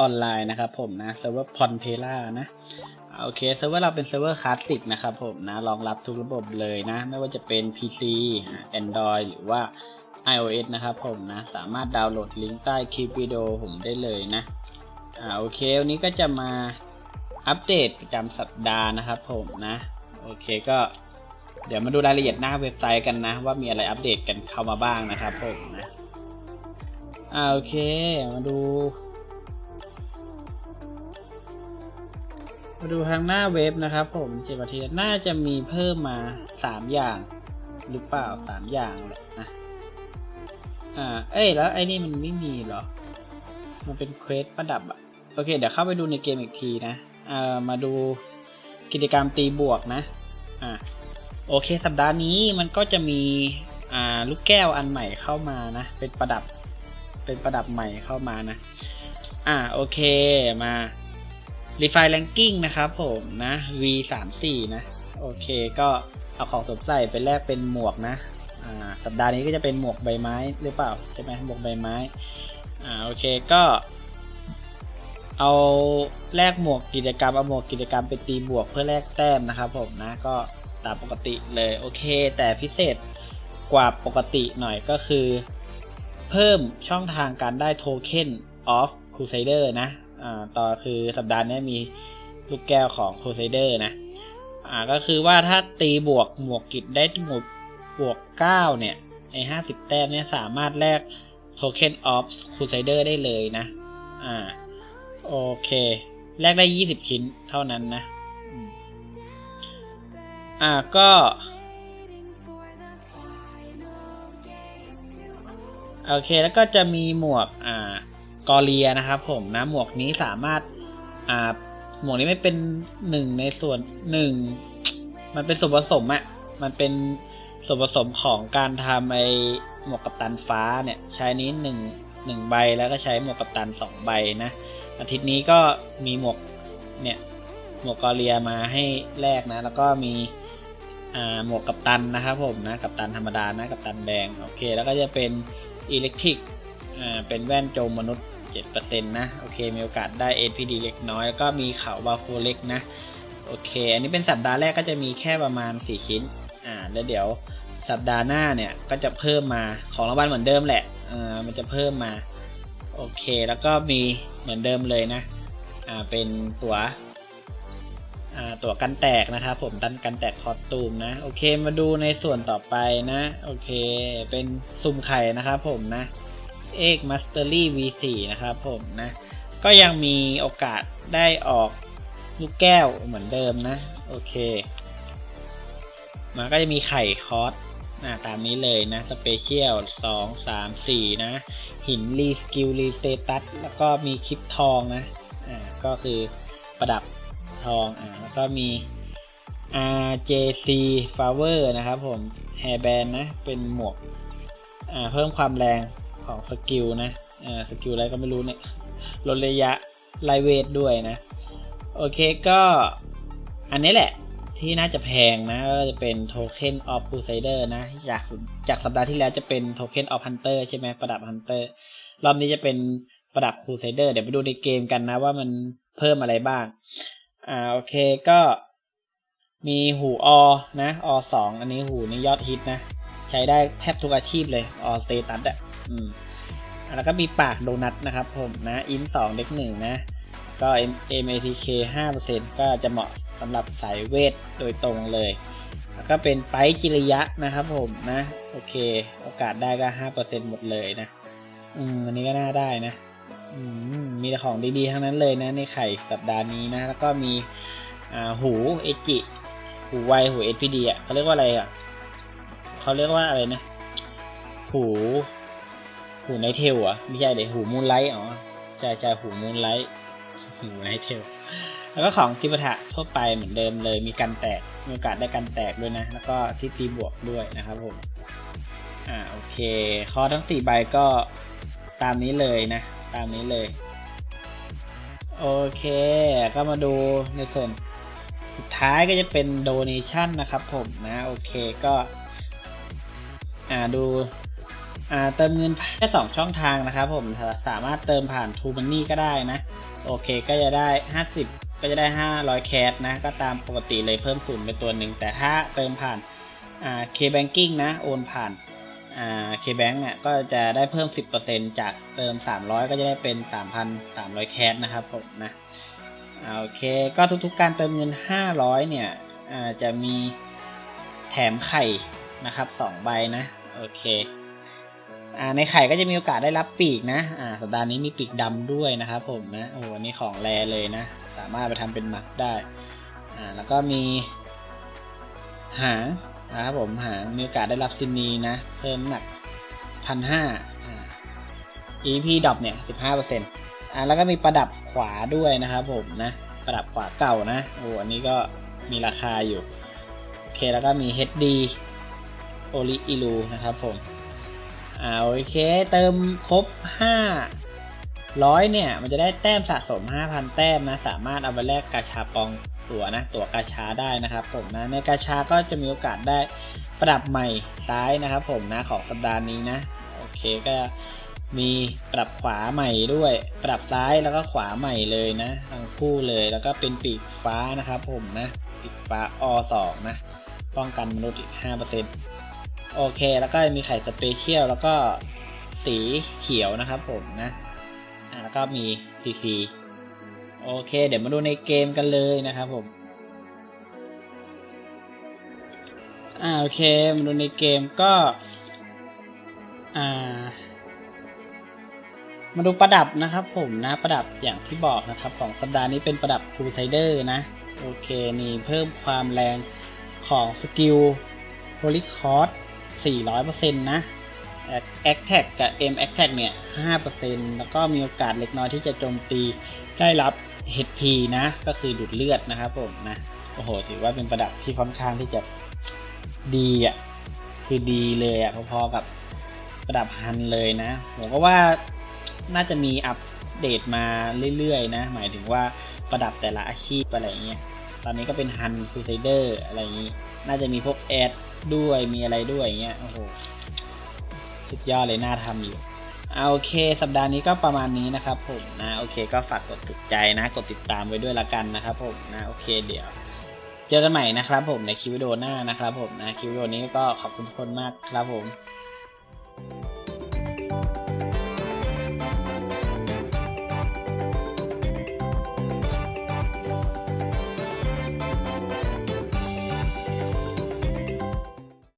ออนไลน์นะครับผมนะเซิร์ฟเวอร์พอนเทล่านะโอเคเซิร์ฟเวอร์เราเป็นเซิร์ฟเวอร์คลาสสิกนะครับผมนะรองรับทุกระบบเลยนะ ไม่ว่าจะเป็น PC Android หรือว่า iOS นะครับผมนะสามารถดาวน์โหลดลิงก์ใต้คลิปวิดีโอผมได้เลยนะอ่าโอเควันนี้ก็จะมาอัปเดตประจำสัปดาห์นะครับผมนะโอเคก็เดี๋ยวมาดูรายละเอียดหน้าเว็บไซต์กันนะ ว่ามีอะไรอัปเดตกันเข้ามาบ้างนะครับผมนะอ่าโอเคมาดู มาดูทางหน้าเว็บนะครับ ผมเจ็ดนาทีน่าจะมีเพิ่มมาสามอย่าง หรือเปล่าสามอย่างแหละนะอ่า เอ้ยแล้วไอ้นี่มันไม่มีหรอ มันเป็นเควสประดับอะโอเค เดี๋ยวเข้าไปดูในเกมอีกทีนะอ่ามาดูกิจกรรมตีบวกนะอ่าโอเค สัปดาห์นี้มันก็จะมีอ่าลูกแก้วอันใหม่เข้ามานะ เป็นประดับเป็นประดับใหม่เข้ามานะ อ่าโอเคมา Refine Ranking นะครับผมนะ V 3 4นะ โอเคก็เอาของสวมใส่ไปแลกเป็นหมวกนะ อ่า สัปดาห์นี้ก็จะเป็นหมวกใบไม้หรือเปล่า ใช่ไหมหมวกใบไม้ อ่า โอเคก็ เอาแลกหมวกกิจกรรม เอาหมวกกิจกรรมไปตีบวกเพื่อแลกแต้มนะครับผมนะ ก็ตามปกติเลย โอเค แต่พิเศษกว่าปกติหน่อยก็คือ เพิ่มช่องทางการได้โทเค็น of Crusader นะ อ่าต่อคือสัปดาห์นี้มีลูกแก้วของ Crusader นะ อ่าก็คือว่าถ้าตีบวกหมวกกิจได้หมวกบวก9เนี่ยไอ้50แต้มเนี่ยสามารถแลกโทเค็น of Crusader ได้เลยนะ อ่า โอเค แลกได้20ชิ้นเท่านั้นนะ อ่าก็ โอเคแล้วก็จะมีหมวก อ่า กอเลียนะครับผมนะหมวกนี้สามารถอ่าหมวกนี้ไม่เป็นหนึ่งในส่วนหนึ่งมันเป็นส่วนผสมอะมันเป็นส่วนผสมของการทำไอหมวกกัปตันฟ้าเนี่ย ใช้นี้หนึ่งหนึ่งใบแล้วก็ใช้หมวกกัปตันสองใบนะอาทิตย์นี้ก็มีหมวกเนี่ยหมวกกอเลียมาให้แลกนะ แล้วก็มีหมวกกัปตันนะครับผมนะกัปตันธรรมดานะกัปตันแดงโอเค แล้วก็จะเป็นอิเล็กทริกอ่าเป็นแว่นโจมมนุษย์ 7%นะ โอเค มีโอกาสได้ APD เล็กน้อย แล้วก็มีเขาบาโคเล็กนะ โอเค อันนี้เป็นสัปดาห์แรกก็จะมีแค่ประมาณ 4 ชิ้น อ่า แล้วเดี๋ยวสัปดาห์หน้าเนี่ย ก็จะเพิ่มมาของรางวัลเหมือนเดิมแหละ อ่า มันจะเพิ่มมา โอเค แล้วก็มีเหมือนเดิมเลยนะ อ่า เป็นตัวอ่าตัวกันแตกนะครับผมดันกันแตกคอตูมนะ โอเคมาดูในส่วนต่อไปนะ โอเค เป็นซุ่มไข่นะครับผมนะ เอกมัสเตอรี่ V4 นะครับผมนะ ก็ยังมีโอกาสได้ออกลูกแก้วเหมือนเดิมนะ โอเค มาก็จะมีไข่คอสนะตามนี้เลยนะสเปเชียล2 3 4นะ หินรีสกิลรีสเตตัสแล้วก็มีคลิปทองนะอ่าก็คือประดับทองอ่าแล้วก็มี RJC Flower นะครับผม Hairband นะ เป็นหมวกอ่าเพิ่มความแรง ของสกิลนะอ่าสกิลอะไรก็ไม่รู้เนี่ยลดระยะไลเวทด้วยนะ โอเคก็อันนี้แหละที่น่าจะแพงนะก็จะเป็นโทเค็นออฟ r ูไซเดอร์นะ จากจากสัปดาห์ที่แล้วจะเป็นโทเค็นออฟฮันเตอร์ใช่ไหมประดับฮันเตอร์รอบนี้จะเป็นประดับ Crusader เดี๋ยวไปดูในเกมกันนะว่ามันเพิ่มอะไรบ้าง อ่าโอเคก็มีหูออนะอสองอันนี้หูนี่ยอดฮิตนะ ใช้ได้แทบทุกอาชีพเลยออสเตตัสอะ อืมแล้วก็มีปากโดนัทนะครับผมนะ อินสองเด็กหนึ่งนะ ก็ MATK 5%ก็จะเหมาะสำหรับสายเวทโดยตรงเลย แล้วก็เป็นไปจิริยะนะครับผมนะ โอเค โอกาสได้ก็ 5%หมดเลยนะ อืมอันนี้ก็น่าได้นะ อืม มีแต่ของดีๆ ทั้งนั้นเลยนะในไข่สัปดาห์นี้นะ แล้วก็มีอ่าหูเอจิ หูไวหู SPD อะเขาเรียกว่าอะไรอะเขาเรียกว่าอะไรนะ หู หูไนเทลอะไม่ใช่เดี๋ยวหูมูนไลท์อ๋อใช่ใช่หูมูนไลท์หูไนเทลแล้วก็ของทิปทะทั่วไปเหมือนเดิมเลย มีการแตกมีโอกาสได้การแตกด้วยนะ แล้วก็ที่ตีบวกด้วยนะครับผมอ่าโอเคคอทั้ง4ใบก็ตามนี้เลยนะ ตามนี้เลยโอเค ก็มาดูในส่วนสุดท้ายก็จะเป็น donation นะครับผมนะ โอเคก็ อ่าดู เติมเงินแค่สองช่องทางนะครับผมสามารถเติมผ่าน True Money ก็ได้นะ โอเคก็จะได้ 50 ก็จะได้ 500 แคสนะ ก็ตามปกติเลยเพิ่มศูนย์ไปตัวหนึ่งแต่ถ้าเติมผ่านอ่า K-Banking นะ โอนผ่านอ่า K-Bank เนี่ยก็จะได้เพิ่ม 10%จากเติม 300 ก็จะได้เป็น 3,300 แคสนะครับผมนะโอเคก็ทุกๆการเติมเงิน 500 เนี่ยจะมีแถมไข่นะครับ2ใบนะ โอเค ในไข่ก็จะมีโอกาสได้รับปีกนะอ่าสัปดาห์นี้มีปีกดำด้วยนะครับผมนะโอ้โหอันนี้ของแรเลยนะ สามารถไปทำเป็นหมักได้อ่าแล้วก็มีหางนะครับผมหางมีโอกาสได้รับซินีนะ เพิ่มหนักพันห้าอ่า EP ดรอปเนี่ยสิบห้าเปอร์เซ็นต์อ่าแล้วก็มีประดับขวาด้วยนะครับผมนะ ประดับขวาเก่านะ โอ้อันนี้ก็มีราคาอยู่ โอเคแล้วก็มี HD โอลิอิลูนะครับผม อ่าโอเค เติมครบ500เนี่ย มันจะได้แต้มสะสม 5,000 แต้มนะ สามารถเอาไปแลกกาชาปองตัวนะ ตัวกาชาได้นะครับผมนะ ในกาชาก็จะมีโอกาสได้ประดับใหม่ซ้ายนะครับผมนะ ของสัปดาห์นี้นะ โอเคก็มีปรับขวาใหม่ด้วย ปรับซ้ายแล้วก็ขวาใหม่เลยนะทั้งคู่เลยแล้วก็เป็นปีกฟ้านะครับผมนะปีกฟ้าอ2นะป้องกันมนุษย์อีก5% โอเค แล้วก็มีไข่สเปเชียล แล้วก็สีเขียวนะครับผมนะอ่าแล้วก็มีซีซีโอเค เดี๋ยวมาดูในเกมกันเลยนะครับผม อ่า โอเค มาดูในเกมก็ อ่า มาดูประดับนะครับผมนะ ประดับอย่างที่บอกนะครับของสัปดาห์นี้เป็นประดับครูไซเดอร์นะ โอเค นี่เพิ่มความแรงของสกิลโ o ลิคอร์ส 400%นะแอคแท็กกับเอ็มแอคแท็กเนี่ย5%แล้วก็มีโอกาสเล็กน้อยที่จะโจมตีได้รับ HP นะ ก็คือดูดเลือดนะครับผมนะ โอ้โห ถือว่าเป็นประดับที่ค่อนข้างที่จะดีอะ คือดีเลยอะ พอๆกับประดับฮันเลยนะ ผมก็ว่าน่าจะมีอัปเดตมาเรื่อยๆนะ หมายถึงว่าประดับแต่ละอาชีพอะไรเงี้ย ตอนนี้ก็เป็นฮันคูไซเดอร์อะไรอย่างนี้ น่าจะมีพวกแอด ด้วยมีอะไรด้วยเงี้ยโอ้โหสุดยอดเลยน่าทำอยู่เอาโอเค สัปดาห์นี้ก็ประมาณนี้นะครับผมนะโอเค ก็ฝากกดถูกใจนะ กดติดตามไว้ด้วยละกันนะครับผมนะโอเคเดี๋ยว เจอกันใหม่นะครับผมในคลิปวิดีโอหน้านะครับผมนะคลิปวิดีโอนี้ก็ขอบคุณทุกคนมากครับผม